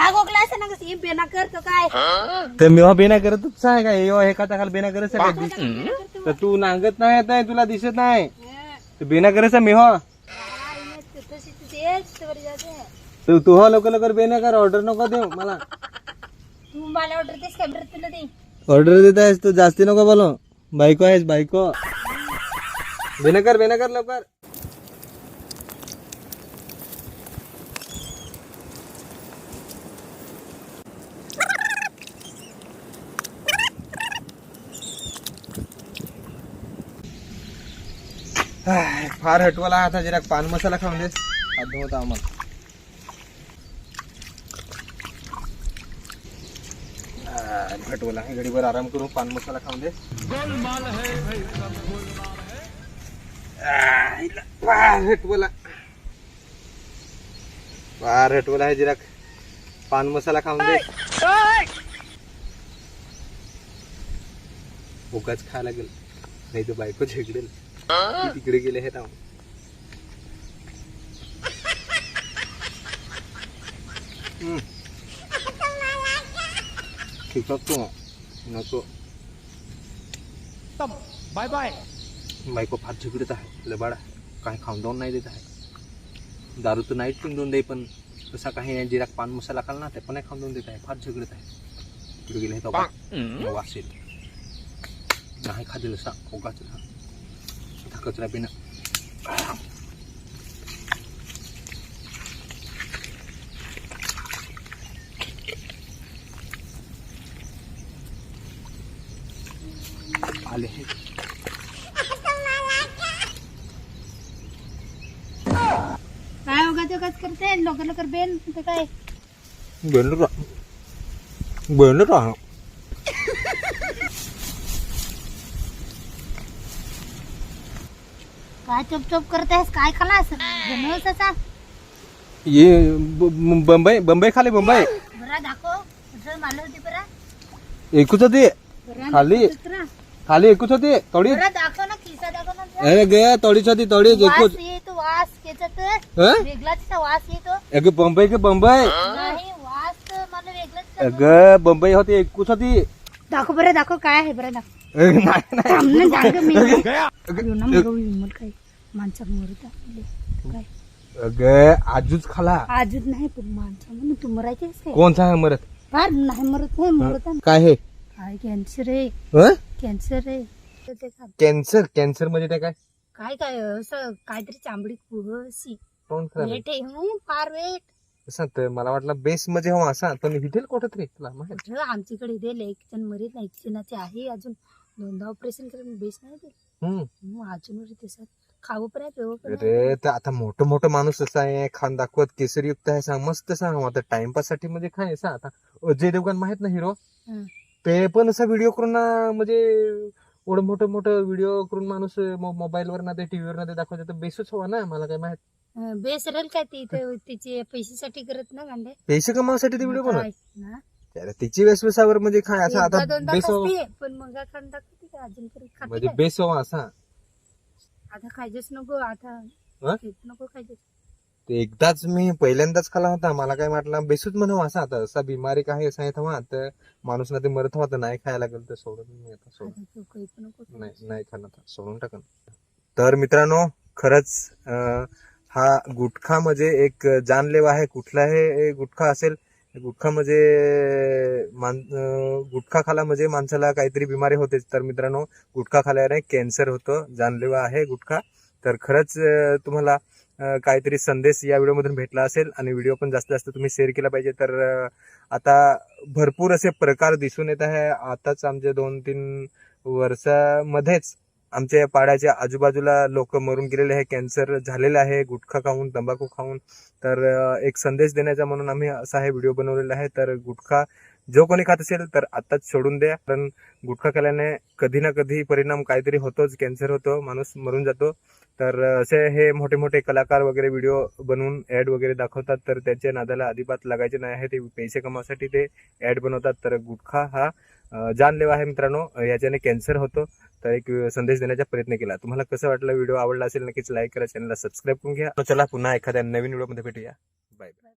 काय गोकला असं ना कसं बेना करतो काय? तर बेना करत तूच आहे का यो हे खाता खाल बेना करत आहे का? करतो तर तू नांगत नाही येत आहे तुला दिसत नाही. हं. तर बेना करत काय नाही, तू तशी तू तेच तर जाते. तर तू हा लवकर लवकर बेना कर ऑर्डर नको देऊ मला. तू मला ऑर्डर देस काय बरं तुला दे ऑर्डर देत आहेस तू जास्ती नको बोलो. बायको आहेस बायको. बेना कर बेना कर लवकर. फार हटवाला आता जरा पान मसाला खाऊन देस हात आम्हाला हटवला. गडीवर आराम करून पान मसाला खाऊन दे. फार हटवला. फार हटवला आहे जरा पान मसाला खाऊन दे. उगाच खायला गेल नाही तर बायको झेगडेल. ती तिकडे गेले आहेत. ठीक आहे तू नको. Bye bye. बायको फार झगडत आहे. लबाड काय खाऊन जाऊन नाही देत आहे. दारू तर नाहीच पिऊन देऊन दे पण तसा काही नाही. जिराक पान मसाला खाल ना ते पण खाऊन देऊन देत आहे. फार झगडत आहे. तिकडे गेले आहेत वास येईल नाही खादेल असा उगाच हा कचरा पिणं आले हे काय उगाच उगाच करते लवकर लवकर बेन ते काय बनलं का बनलं काय चोप चोप काय खालास? बनवस असा ये ब- ब- बंबई बंबई खाली बंबई. बरा दाखव. कुठं मारलं होती बरा. एकूच होती. खाली. खाली एकूच होती. थोडी बरा दाखव ना खिसा दाखव ना. जरा. अरे गे थोडीच होती वास एकूच. येतो वास त्याच्यात हं? वेगळाच असा वास येतो. एक बंबई के बंबई? नाही वास तर मला वेगळाच अग बंबई होती एकूच होती. दाखव बरं दाखव काय आहे बरं दाखव. नाही मी अग, काय? माणसा मरत काय? आजूच खाला. आजच नाही पण माणसा म्हणून तू मरायचेस काय? कोण सांग मरत? फार नाही मरत नाही मरत. काय हे? काय कॅन्सर आहे. हं? कॅन्सर आहे. कॅन्सर? कॅन्सर म्हणजे ते काय? काय काय असं काहीतरी चांबडी कुहसी कोण वेट आहे? फार वेट. असं तर मला वाटलं बेस मध्ये हो असा पण हिथेल कुठं तरी तुला माहीत कुठं आमच्याकडे दिले एक जण मरीत नाही एक जणाचे आहे अजून दोनदा ऑपरेशन करून बेस नाही दिले हम्म. मग अजून त्याच्यात खावं पण आहे पिवं पण आहे. अरे तर आता मोठं मोठं माणूस असं आहे खान दाखवत केसरयुक्त आहे सांग मस्त सांग आता टाइमपाससाठी म्हणजे काय सांग आता अजय देवगण माहीत ना हिरो हं. ते पण असा व्हिडिओ करून ना म्हणजे एवढं मोठं मोठं व्हिडिओ करून माणूस मोबाईल वर ना ते टीव्हीवर ना ते दाखवते तर बेसच हवा ना मला काय माहीत. अं, बेस राहील काय ते इथे तिचे पैशासाठी करत ना गांडे? पैसे कमावसाठी ते व्हिडिओ बनवत? अरे तिची वेशभूषावर म्हणजे काय असं एकदा आता दोनदा बेस हवा खाते, पण मग खान दाखवते का? अजून तरी खाते म्हणजे काय? बेस हवा असा. आता खायचंच नको आता हं? नको खायचं ते एकदाच मी पहिल्यांदाच खाला होता. मला काय वाटलं बेसूच म्हणावं असा आता. असा बिमारी काय असं आहे तेव्हा तर माणूस ना ते मरत हवा तर नाही खायला लागेल तर सोडून मी आता सोडून आता तू काही पण नको नाही नाही खाणं आता. सोडून टाकन. तर मित्रांनो खरंच अं, हा गुटखा म्हणजे एक जानलेवा आहे कुठलाही गुटखा असेल गुटखा म्हणजे मान गुटखा खाला म्हणजे माणसाला काहीतरी बिमारी होतेच तर मित्रांनो गुटखा खाल्याने कॅन्सर होतं जानलेवा आहे गुटखा. तर खरंच तुम्हाला काहीतरी संदेश या व्हिडिओमधून भेटला असेल आणि व्हिडिओ पण जास्तीत जास्त तुम्ही शेअर केला पाहिजे. तर आता भरपूर असे प्रकार दिसून येत आहे. आताच आमच्या दोन तीन वर्षामध्येच आमच्या पाड्याच्या आजूबाजूला लोक मरून गेलेले आहे कॅन्सर झालेलं आहे. गुटखा खाऊन तंबाखू खाऊन. तर एक संदेश देण्याचा म्हणून आम्ही असा हे व्हिडिओ बनवलेला आहे. तर गुटखा जो कोणी खात असेल तर आताच सोडून द्या. कारण गुटखा खाल्याने कधी ना कधी परिणाम काहीतरी होतोच. कॅन्सर होतो माणूस मरून जातो. तर असे हे मोठे मोठे कलाकार वगैरे व्हिडिओ बनवून ऍड वगैरे दाखवतात. तर त्याच्या नादाला अजिबात लागायचे नाही. आहे ते पैसे कमावसाठी ते ऍड बनवतात. तर गुटखा हा जानलेवा आहे मित्रांनो. याच्याने कॅन्सर होतो. तर एक संदेश देण्याचा प्रयत्न केला. तुम्हाला कसं वाटलं व्हिडिओ? आवडला असेल नक्कीच लाईक करा. चॅनलला सबस्क्राईब करून घ्या. चला पुन्हा एखाद्या नवीन व्हिडिओमध्ये भेटूया. Bye bye.